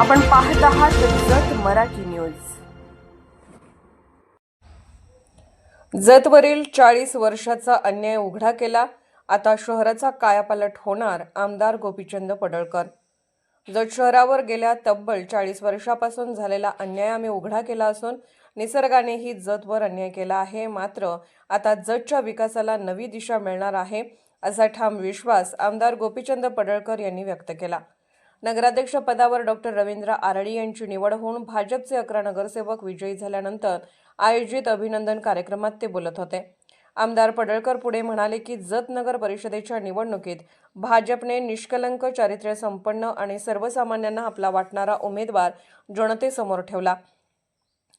आपण पाहत आहात जत मराठी न्यूज. जतवरील चाळीस वर्षाचा अन्याय उघडा केला आता शहराचा कायापालट होणार आमदार गोपीचंद पडळकर. जत शहरावर गेल्या तब्बल चाळीस वर्षापासून झालेला अन्याय आम्ही उघडा केला असून निसर्गानेही जतवर अन्याय केला आहे. मात्र आता जतच्या विकासाला नवी दिशा मिळणार आहे असा ठाम विश्वास आमदार गोपीचंद पडळकर यांनी व्यक्त केला. नगराध्यक्ष पदावर डॉक्टर रवींद्र आरडी यांची निवड होऊन भाजपचे अकरा नगरसेवक विजयी झाल्यानंतर आयोजित अभिनंदन कार्यक्रमात ते बोलत होते. आमदार पडळकर पुढे म्हणाले की जत नगर परिषदेच्या निवडणुकीत भाजपने निष्कलंक चारित्र्य संपन्न आणि सर्वसामान्यांना आपला वाटणारा उमेदवार जनतेसमोर ठेवला.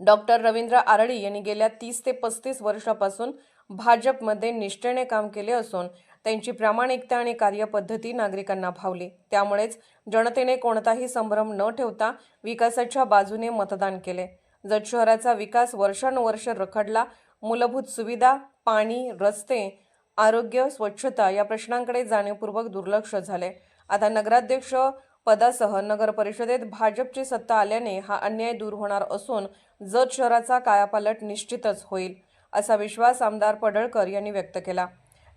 डॉक्टर रवींद्र आरडी यांनी गेल्या तीस ते पस्तीस वर्षापासून भाजपमध्ये निष्ठेने काम केले असून त्यांची प्रामाणिकता आणि कार्यपद्धती नागरिकांना भावली. त्यामुळेच जनतेने कोणताही संभ्रम न ठेवता विकासाच्या बाजूने मतदान केले. जत शहराचा विकास वर्षानुवर्ष रखडला. मूलभूत सुविधा पाणी रस्ते आरोग्य स्वच्छता या प्रश्नांकडे जाणीवपूर्वक दुर्लक्ष झाले. आता नगराध्यक्ष पदासह नगर परिषदेत भाजपची सत्ता आल्याने हा अन्याय दूर होणार असून जत शहराचा कायापालट निश्चितच होईल असा विश्वास आमदार पडळकर यांनी व्यक्त केला.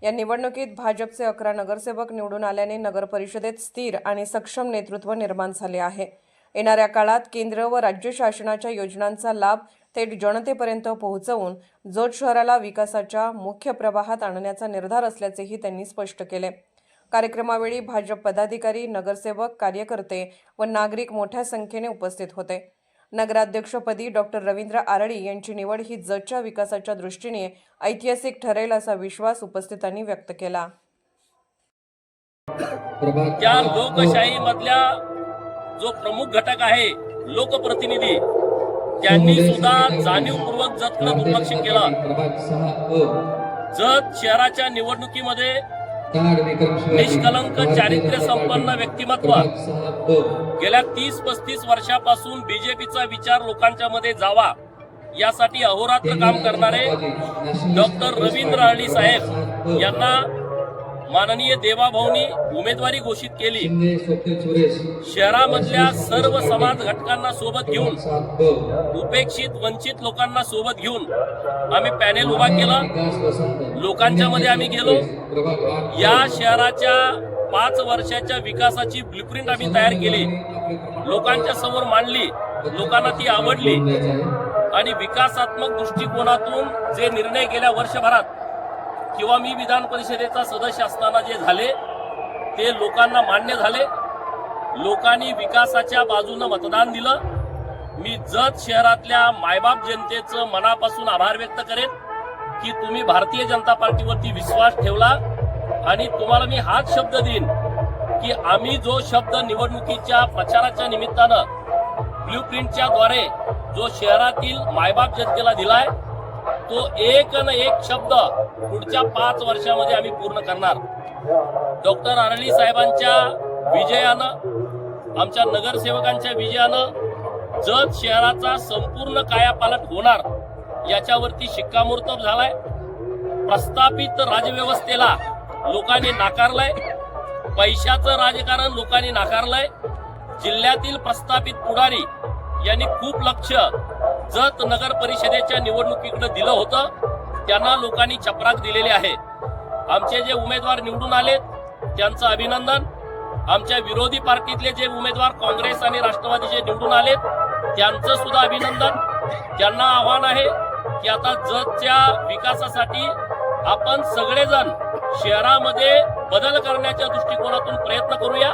या निवडणुकीत भाजपचे अकरा नगरसेवक निवडून आल्याने नगर परिषदेत स्थिर आणि सक्षम नेतृत्व निर्माण झाले आहे. येणाऱ्या काळात केंद्र व राज्य शासनाच्या योजनांचा लाभ थेट जनतेपर्यंत पोहोचवून जोत शहराला विकासाच्या मुख्य प्रवाहात आणण्याचा निर्धार असल्याचेही त्यांनी स्पष्ट केले. कार्यक्रमावेळी भाजप पदाधिकारी नगरसेवक कार्यकर्ते व नागरिक मोठ्या संख्येने उपस्थित होते. नगराध्यक्षपदी डॉक्टर रवींद्र आरडी यांची निवड ही जतच्या विकासाच्या दृष्टीने ऐतिहासिक ठरेल असा विश्वास उपस्थितांनी व्यक्त केला. या लोकशाही मधल्या जो प्रमुख घटक आहे लोकप्रतिनिधी त्यांनी सुद्धा जाणीवपूर्वक जतकडे दुर्लक्ष केलं. जत शहराच्या निवडणुकीमध्ये निष्कलंक चारित्र्य संपन्न व्यक्तिमत्व. गेल्या तीस पस्तीस वर्षापासून बीजेपीचा विचार लोकांच्या मध्ये जावा. यासाठी अहोरात्र काम करणारे डॉक्टर रवींद्र हळी साहेब यांना माननीय देवाभाऊनी उमेदवारी घोषित केली. शहरामधल्या सर्व समाज घटकांना सोबत घेऊन उपेक्षित वंचित लोकांना सोबत घेऊन आम्ही पॅनेल उभा केला. लोकांच्या मध्ये आम्ही गेलो. या शहराच्या पाच वर्षाच्या विकासाची ब्लूप्रिंट आम्ही तयार केली. लोकांच्या समोर मांडली. लोकांना ती आवडली. आणि विकासात्मक दृष्टिकोनातून जे निर्णय गेल्या वर्षभरात किंवा मी विधान परिषदेचा सदस्य असताना जे झाले ते लोकांना मान्य झाले. लोकांनी विकासाच्या बाजूनं मतदान दिलं. मी जत शहरातल्या मायबाप जनतेचं मनापासून आभार व्यक्त करेन की तुम्ही भारतीय जनता पार्टीवरती विश्वास ठेवला आणि तुम्हाला मी हाच शब्द देईन की आम्ही जो शब्द निवडणुकीच्या प्रचाराच्या निमित्तानं ब्ल्यू प्रिंटच्या द्वारे जो शहरातील मायबाप जनतेला दिलाय तो एक न एक शब्द पुढच्या पाच वर्षामध्ये आम्ही पूर्ण करणार. डॉक्टर आरळी साहेबांच्या विजयानं आमच्या नगरसेवकांच्या विजयानं जत शहराचा संपूर्ण कायापालट होणार याच्यावरती शिक्कामोर्तब झालाय. प्रस्थापित राजव्यवस्थेला लोकांनी नाकारलंय. पैशाचं राजकारण लोकांनी नाकारलंय. जिल्ह्यातील प्रस्थापित पुढारी यांनी खूप लक्ष जत नगर परिषदेच्या निवडणुकीकडे दिलं होतं त्यांना लोकांनी चपराक दिलेली आहे. आमचे जे उमेदवार निवडून आले त्यांचं अभिनंदन. आमच्या विरोधी पार्टीतले जे उमेदवार काँग्रेस आणि राष्ट्रवादीचे निवडून आले त्यांचं सुद्धा अभिनंदन. त्यांना आव्हान आहे की आता जतच्या विकासासाठी आपण सगळेजण शहरामध्ये बदल करण्याच्या दृष्टिकोनातून प्रयत्न करूया.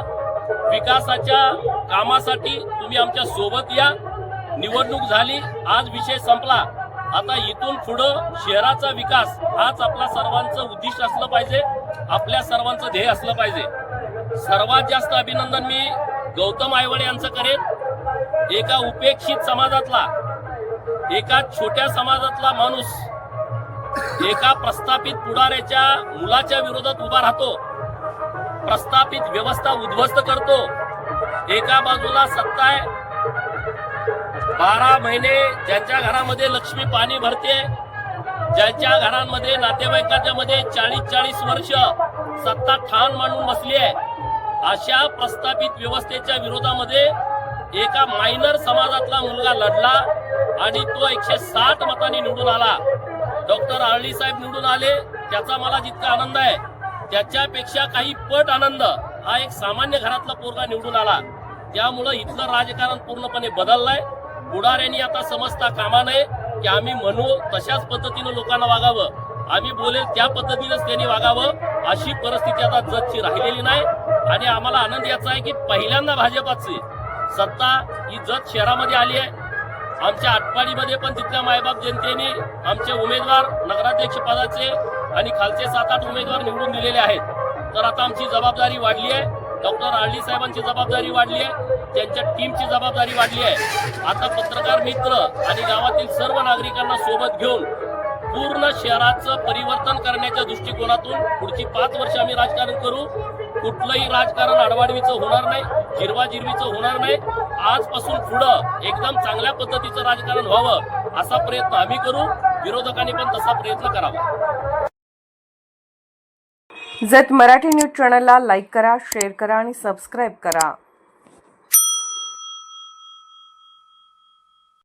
विकासाच्या कामासाठी तुम्ही आमच्यासोबत या. निवडणूक झाली आज विषय संपला. आता इथून पुढं शहराचा विकास हाच आपला सर्वांचं उद्दिष्ट असलं पाहिजे आपल्या सर्वांचं ध्येय असलं पाहिजे. सर्वात जास्त अभिनंदन मी गौतम आयवडे यांचं करेन. एका उपेक्षित समाजातला एका छोट्या समाजातला माणूस एका प्रस्थापित पुढाऱ्याच्या मुलाच्या विरोधात उभा राहतो प्रस्थापित व्यवस्था उद्ध्वस्त करतो. एका बाजूला सत्ता आहे बारा महिने ज्यांच्या घरामध्ये लक्ष्मी पाणी भरते ज्यांच्या घरांमध्ये नातेवाईकांच्या मध्ये चाळीस चाळीस वर्ष सत्ता ठाण मांडून बसली आहे अशा प्रस्थापित व्यवस्थेच्या विरोधामध्ये एका मायनर समाजातला मुलगा लढला आणि तो एकशे साठ मतांनी निवडून आला. डॉक्टर आळणी साहेब निवडून आले त्याचा मला जितका आनंद आहे त्याच्यापेक्षा काही पट आनंद हा एक सामान्य घरातला पोरगा निवडून आला. त्यामुळं इथलं राजकारण पूर्णपणे बदललंय. पुढाऱ्यांनी आता समजता कामा नये की आम्ही म्हणू तशाच पद्धतीनं लोकांना वागावं. आम्ही बोलेल त्या पद्धतीनंच त्यांनी वागावं अशी परिस्थिती आता जगची राहिलेली नाही. आणि आम्हाला आनंद याचा आहे की पहिल्यांदा भाजपाची सत्ता ही जत शहरामध्ये आली आहे. आमच्या आटपाडीमध्ये पण तिथल्या मायबाप जनतेने आमचे उमेदवार नगराध्यक्ष पदाचे आणि खालचे सात आठ उमेदवार निवडून दिलेले आहेत. तर आता आमची जबाबदारी वाढली आहे. डॉक्टर आळली साहेबांची जबाबदारी वाढली आहे. त्यांच्या टीमची जबाबदारी वाढली आहे. आता पत्रकार मित्र आणि गावातील सर्व नागरिकांना सोबत घेऊन पूर्ण शहराचं परिवर्तन करण्याच्या दृष्टिकोनातून पुढची पाच वर्ष आम्ही राजकारण करू. कुठलंही राजकारण आडवाडवीचं होणार नाही जिरवाजिरवीचं होणार नाही. आजपासून पुढं एकदम चांगल्या पद्धतीचं राजकारण व्हावं असा प्रयत्न आम्ही करू. विरोधकांनी पण तसा प्रयत्न करावा. जत मराठी न्यूज चॅनलला लाईक करा शेअर करा आणि सबस्क्राईब करा.